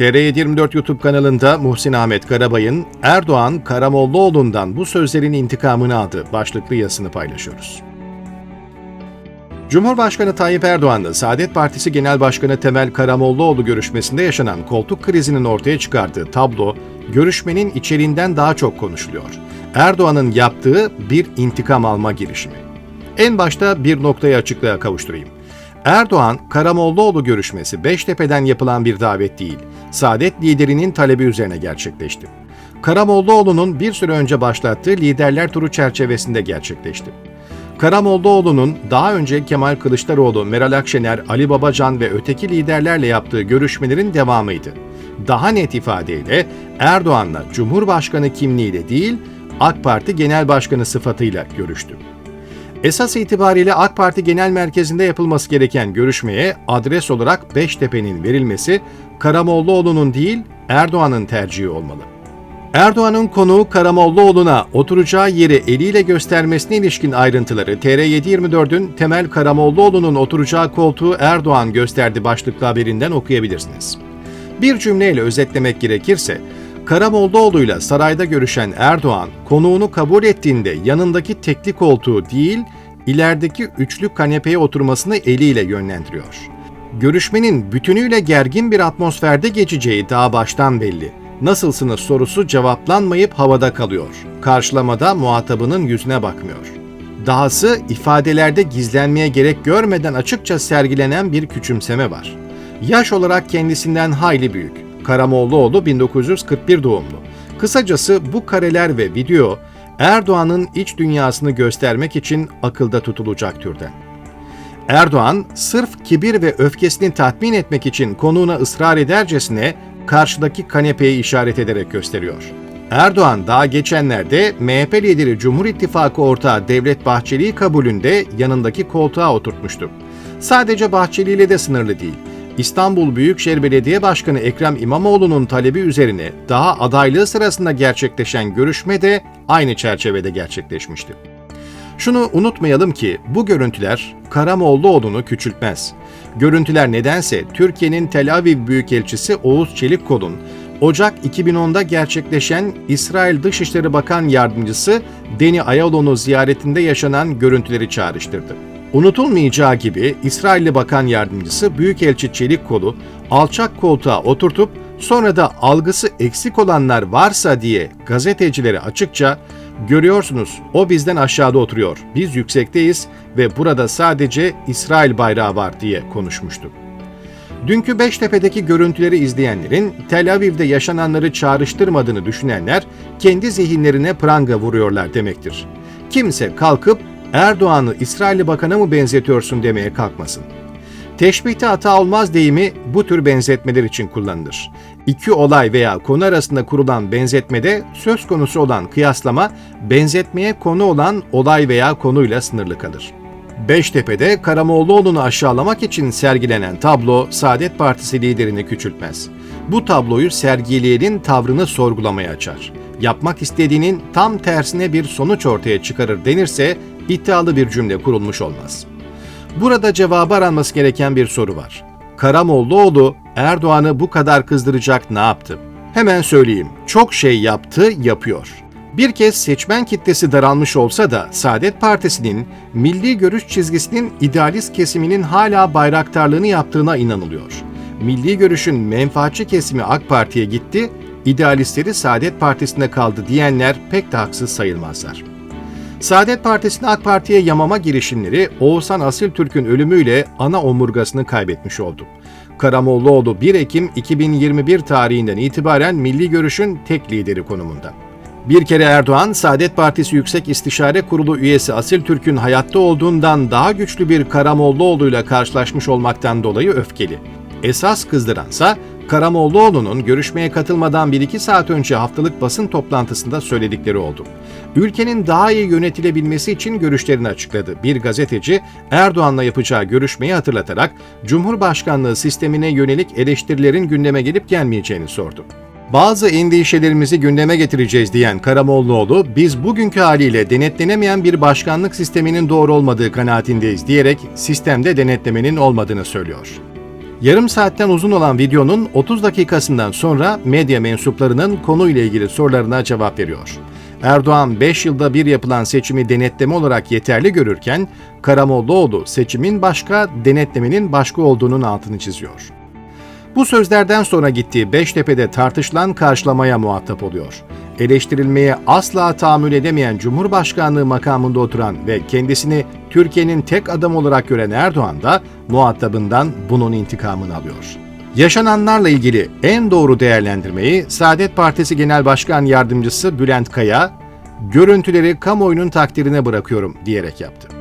TR724 YouTube kanalında Muhsin Ahmet Karabay'ın Erdoğan Karamollaoğlu'ndan bu sözlerin intikamını aldı başlıklı yazısını paylaşıyoruz. Cumhurbaşkanı Tayyip Erdoğan'la Saadet Partisi Genel Başkanı Temel Karamollaoğlu görüşmesinde yaşanan koltuk krizinin ortaya çıkardığı tablo, görüşmenin içeriğinden daha çok konuşuluyor. Erdoğan'ın yaptığı bir intikam alma girişimi. En başta bir noktayı açıklığa kavuşturayım. Erdoğan, Karamollaoğlu görüşmesi Beştepe'den yapılan bir davet değil, Saadet liderinin talebi üzerine gerçekleşti. Karamollaoğlu'nun bir süre önce başlattığı liderler turu çerçevesinde gerçekleşti. Karamollaoğlu'nun daha önce Kemal Kılıçdaroğlu, Meral Akşener, Ali Babacan ve öteki liderlerle yaptığı görüşmelerin devamıydı. Daha net ifadeyle Erdoğan'la Cumhurbaşkanı kimliğiyle değil, AK Parti Genel Başkanı sıfatıyla görüştü. Esas itibariyle AK Parti Genel Merkezi'nde yapılması gereken görüşmeye adres olarak Beştepe'nin verilmesi Karamollaoğlu'nun değil Erdoğan'ın tercihi olmalı. Erdoğan'ın konuğu Karamollaoğlu'na oturacağı yeri eliyle göstermesine ilişkin ayrıntıları TR724'ün Temel Karamollaoğlu'nun oturacağı koltuğu Erdoğan gösterdi başlıklı haberinden okuyabilirsiniz. Bir cümleyle özetlemek gerekirse, Karamollaoğlu'yla sarayda görüşen Erdoğan, konuğunu kabul ettiğinde yanındaki tekli koltuğu değil, ilerideki üçlü kanepeye oturmasını eliyle yönlendiriyor. Görüşmenin bütünüyle gergin bir atmosferde geçeceği daha baştan belli. Nasılsınız sorusu cevaplanmayıp havada kalıyor. Karşılamada muhatabının yüzüne bakmıyor. Dahası ifadelerde gizlenmeye gerek görmeden açıkça sergilenen bir küçümseme var. Yaş olarak kendisinden hayli büyük. Karamollaoğlu 1941 doğumlu. Kısacası bu kareler ve video Erdoğan'ın iç dünyasını göstermek için akılda tutulacak türden. Erdoğan sırf kibir ve öfkesini tatmin etmek için konuğuna ısrar edercesine karşıdaki kanepeyi işaret ederek gösteriyor. Erdoğan daha geçenlerde MHP lideri Cumhur İttifakı ortağı Devlet Bahçeli'yi kabulünde yanındaki koltuğa oturtmuştu. Sadece Bahçeli ile de sınırlı değil. İstanbul Büyükşehir Belediye Başkanı Ekrem İmamoğlu'nun talebi üzerine daha adaylığı sırasında gerçekleşen görüşme de aynı çerçevede gerçekleşmişti. Şunu unutmayalım ki bu görüntüler Karamollaoğlu'nu küçültmez. Görüntüler nedense Türkiye'nin Tel Aviv Büyükelçisi Oğuz Çelikkol'un Ocak 2010'da gerçekleşen İsrail Dışişleri Bakan Yardımcısı Deni Ayalon'u ziyaretinde yaşanan görüntüleri çağrıştırdı. Unutulmayacağı gibi İsrailli Bakan Yardımcısı Büyükelçi Çelikkol'u alçak koltuğa oturtup sonra da algısı eksik olanlar varsa diye gazetecilere açıkça görüyorsunuz o bizden aşağıda oturuyor. Biz yüksekteyiz ve burada sadece İsrail bayrağı var diye konuşmuştu. Dünkü Beştepe'deki görüntüleri izleyenlerin Tel Aviv'de yaşananları çağrıştırmadığını düşünenler kendi zihinlerine pranga vuruyorlar demektir. Kimse kalkıp Erdoğan'ı İsrailli bakana mı benzetiyorsun demeye kalkmasın. Teşbihte hata olmaz deyimi bu tür benzetmeler için kullanılır. İki olay veya konu arasında kurulan benzetmede söz konusu olan kıyaslama benzetmeye konu olan olay veya konuyla sınırlı kalır. Beştepe'de Karamollaoğlu'nu aşağılamak için sergilenen tablo Saadet Partisi liderini küçültmez. Bu tabloyu sergileyenin tavrını sorgulamaya açar. Yapmak istediğinin tam tersine bir sonuç ortaya çıkarır denirse iddialı bir cümle kurulmuş olmaz. Burada cevabı aranması gereken bir soru var. Karamollaoğlu Erdoğan'ı bu kadar kızdıracak ne yaptı? Hemen söyleyeyim. Çok şey yaptı, yapıyor. Bir kez seçmen kitlesi daralmış olsa da Saadet Partisi'nin milli görüş çizgisinin idealist kesiminin hala bayraktarlığını yaptığına inanılıyor. Milli görüşün menfaatçi kesimi AK Parti'ye gitti, idealistleri Saadet Partisi'nde kaldı diyenler pek de haksız sayılmazlar. Saadet Partisi'nin AK Parti'ye yamama girişimleri Oğuzhan Asiltürk'ün ölümüyle ana omurgasını kaybetmiş oldu. Karamollaoğlu 1 Ekim 2021 tarihinden itibaren Milli Görüş'ün tek lideri konumunda. Bir kere Erdoğan, Saadet Partisi Yüksek İstişare Kurulu üyesi Asil Türk'ün hayatta olduğundan daha güçlü bir Karamollaoğlu'yla karşılaşmış olmaktan dolayı öfkeli. Esas kızdıransa Karamollaoğlu'nun görüşmeye katılmadan 1-2 saat önce haftalık basın toplantısında söyledikleri oldu. Ülkenin daha iyi yönetilebilmesi için görüşlerini açıkladı. Bir gazeteci Erdoğan'la yapacağı görüşmeyi hatırlatarak Cumhurbaşkanlığı sistemine yönelik eleştirilerin gündeme gelip gelmeyeceğini sordu. Bazı endişelerimizi gündeme getireceğiz diyen Karamollaoğlu, biz bugünkü haliyle denetlenemeyen bir başkanlık sisteminin doğru olmadığı kanaatindeyiz diyerek sistemde denetlemenin olmadığını söylüyor. Yarım saatten uzun olan videonun 30 dakikasından sonra medya mensuplarının konuyla ilgili sorularına cevap veriyor. Erdoğan 5 yılda bir yapılan seçimi denetleme olarak yeterli görürken Karamollaoğlu seçimin başka, denetlemenin başka olduğunun altını çiziyor. Bu sözlerden sonra gittiği Beştepe'de tartışılan karşılamaya muhatap oluyor. Eleştirilmeye asla tahammül edemeyen Cumhurbaşkanlığı makamında oturan ve kendisini Türkiye'nin tek adam olarak gören Erdoğan da muhatabından bunun intikamını alıyor. Yaşananlarla ilgili en doğru değerlendirmeyi Saadet Partisi Genel Başkan Yardımcısı Bülent Kaya, görüntüleri kamuoyunun takdirine bırakıyorum diyerek yaptı.